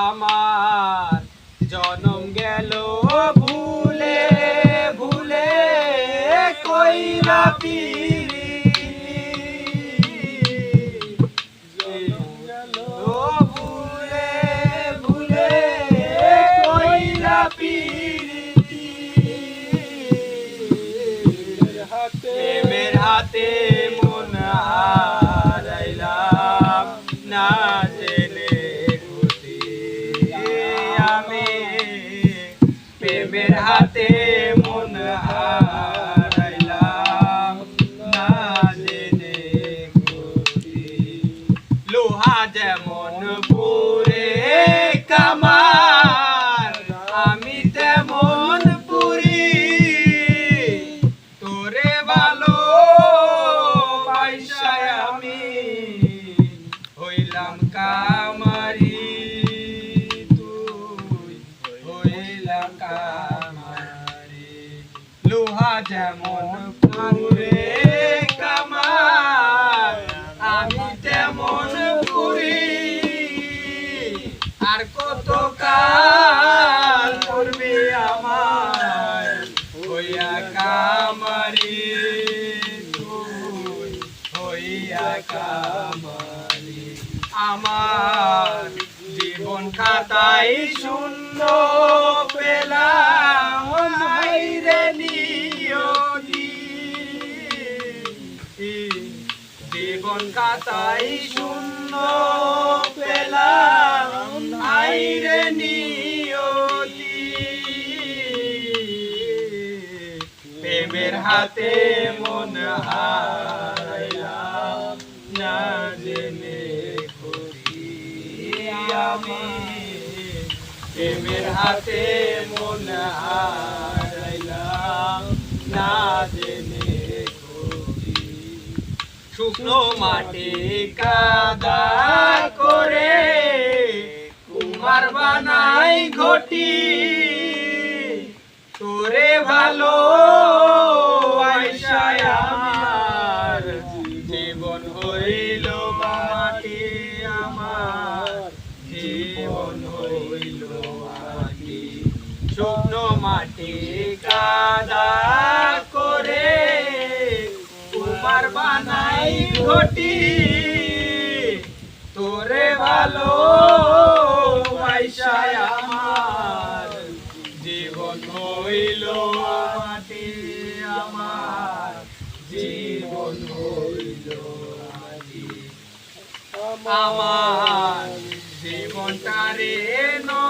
আমার জনম গেল ভুলে ভুলে কইরা জনম গেল ভুলে ভুলে হাতে মন প্রেমের হাতে মন হারাইলাম। লোহা যেমন পুরে কামার আমি তেমন পুরি তোরে ভালো লোহা যেমন পুরে কামার আমি তেমন পুরি। আর কত কাল করবি আমার হইয়া কামারি, তুই হইয়া কামারি আমার জীবন খাতাই শূন্য। জীবন কাতাই শূন্য পেলাম প্রেমের হাতে মন হারাইলাম না আমি। প্রেমের হাতে মন হারাইলাম। শুকনো মাটি কাদা করে কুমার বানাই ঘটি। তোরে ভালো আমার, জীবন হইল মাটি আমার। জীবন হইল মাটি, শুকনো মাটি কাদা বানাই ঘটি। তোরে ভালো পয়সায় আমার। জীবন হইল মাটি আমার। জীবন হইল আমার। জীবনটারে নষ্ট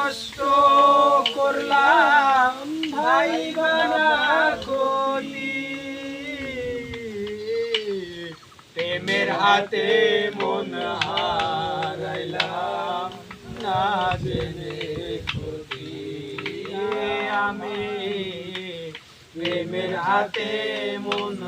প্রেমের হাতে মন হারাইলাম। না জেনে আমি প্রেমের হাতে মন